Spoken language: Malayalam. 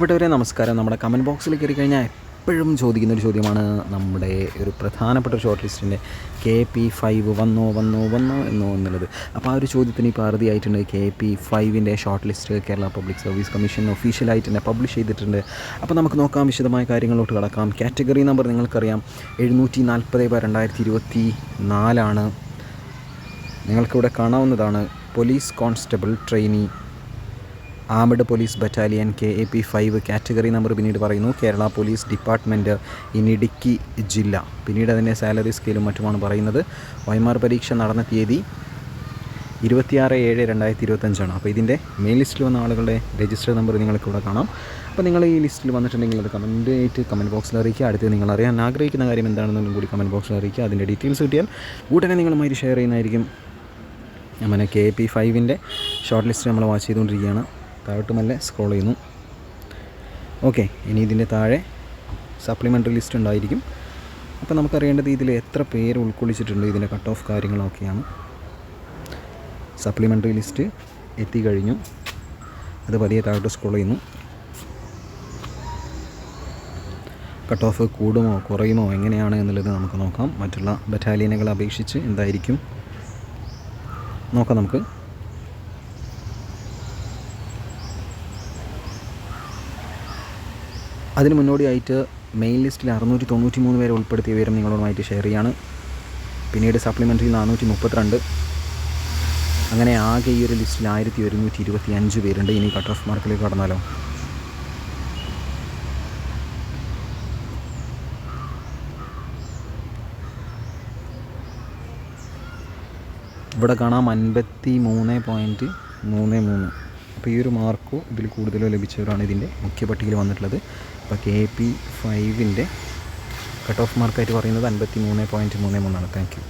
ഇവിടെ നമസ്കാരം. നമ്മുടെ കമന്റ് ബോക്സിൽ കയറി കഴിഞ്ഞാൽ എപ്പോഴും ചോദിക്കുന്ന ഒരു ചോദ്യമാണ് നമ്മുടെ ഒരു പ്രധാനപ്പെട്ട ഒരു ഷോർട്ട് ലിസ്റ്റിന്റെ കെ പി ഫൈവ് വന്നോ വന്നോ വന്നോ എന്നോ എന്നുള്ളത്. അപ്പോൾ ആ ഒരു ചോദ്യത്തിന് ഇപ്പോൾ അറുതിയായിട്ടുണ്ട്. K P ഫൈവിന്റെ short list Kerala public service commission ഒഫീഷ്യലായിട്ട് തന്നെ പബ്ലിഷ് ചെയ്തിട്ടുണ്ട്. അപ്പോൾ നമുക്ക് നോക്കാം വിശദമായ കാര്യങ്ങളോട്ട് കടക്കാം. കാറ്റഗറി നമ്പർ നിങ്ങൾക്കറിയാം. എഴുന്നൂറ്റി നാൽപ്പത് ബൈ രണ്ടായിരത്തി ഇരുപത്തി നാലാണ് നിങ്ങൾക്കിവിടെ കാണാവുന്നതാണ്. Police constable trainee armed police battalion K A P five category number പിന്നീട് പറയുന്നു. Kerala police department in Idukki ജില്ല. പിന്നീട് അതിന്റെ സാലറി സ്കെയിലും മറ്റുമാണ് പറയുന്നത്. വൈമാർ പരീക്ഷ നടന്ന തീയതി ഇരുപത്തിയാറ് ഏഴ് രണ്ടായിരത്തി ഇരുപത്തഞ്ചാണ് അപ്പോൾ ഇതിന്റെ മെയിൻ ലിസ്റ്റിൽ വന്ന ആളുകളുടെ രജിസ്റ്റർ നമ്പർ നിങ്ങൾക്ക് ഇവിടെ കാണാം. അപ്പോൾ നിങ്ങൾ ഈ ലിസ്റ്റിൽ വന്നിട്ടുണ്ടെങ്കിൽ അത് കമന്റ് ആയിട്ട് കമന്റ് ബോക്സിൽ അറിയിക്കുക. അടുത്ത് നിങ്ങൾ അറിയാൻ ആഗ്രഹിക്കുന്ന കാര്യം എന്താണെന്നും കൂടി കമന്റ് ബോക്സിൽ അറിയിക്കുക. അതിന്റെ ഡീറ്റെയിൽസ് കിട്ടിയാൽ ഉടനെ നിങ്ങളുമായി ഷെയർ ചെയ്യുന്നതായിരിക്കും. അങ്ങനെ കെ പി ഫൈവിന്റെ ഷോർട്ട് ലിസ്റ്റ് നമ്മൾ വാച്ച് ചെയ്തുകൊണ്ടിരിക്കുകയാണ്. താഴോട്ട് മെല്ലെ സ്ക്രോൾ ചെയ്യുന്നു. ഓക്കെ ഇനി ഇതിന്റെ താഴെ സപ്ലിമെന്ററി ലിസ്റ്റ് ഉണ്ടായിരിക്കും. അപ്പോൾ നമുക്കറിയേണ്ടത് ഇതിൽ എത്ര പേര് ഉൾക്കൊള്ളിച്ചിട്ടുണ്ട് ഇതിന്റെ കട്ട് ഓഫ് കാര്യങ്ങളൊക്കെയാണ് സപ്ലിമെന്ററി ലിസ്റ്റ് എത്തിക്കഴിഞ്ഞു അത് പതിയെ താഴോട്ട് സ്ക്രോൾ ചെയ്യുന്നു. കട്ട് ഓഫ് കൂടുമോ കുറയുമോ എങ്ങനെയാണ് എന്നുള്ളത് നമുക്ക് നോക്കാം. മറ്റുള്ള ബറ്റാലിയനുകളെ അപേക്ഷിച്ച് എന്തായിരിക്കും? നോക്കാം നമുക്ക്. അതിന് മുന്നോടിയായിട്ട് മെയിൻ ലിസ്റ്റിൽ അറുന്നൂറ്റി തൊണ്ണൂറ്റി മൂന്ന് പേരെ ഉൾപ്പെടുത്തിയ വിവരം നിങ്ങളുമായിട്ട് ഷെയർ ചെയ്യാണ്. പിന്നീട് സപ്ലിമെന്ററി നാനൂറ്റി മുപ്പത്തിരണ്ട് അങ്ങനെ ആകെ ഈ ഒരു ലിസ്റ്റിൽ ആയിരത്തി ഒരുന്നൂറ്റി ഇരുപത്തി അഞ്ച് പേരുണ്ട്. ഇനി കട്ട് ഓഫ് മാർക്കിലേക്ക് കടന്നാലോ. ഇവിടെ കാണാം അൻപത്തി മൂന്ന് പോയിന്റ് മൂന്ന് മൂന്ന്. അപ്പോൾ ഈ ഒരു മാർക്കോ ഇതിൽ കൂടുതലോ ലഭിച്ചവരാണ് ഇതിന്റെ മുഖ്യ പട്ടികയിൽ വന്നിട്ടുള്ളത്. അപ്പോൾ കെ പി ഫൈവിന്റെ കട്ട് ഓഫ് മാർക്കായിട്ട് പറയുന്നത് അൻപത്തി മൂന്ന് പോയിന്റ് മൂന്ന് മൂന്നാണ്. Thank you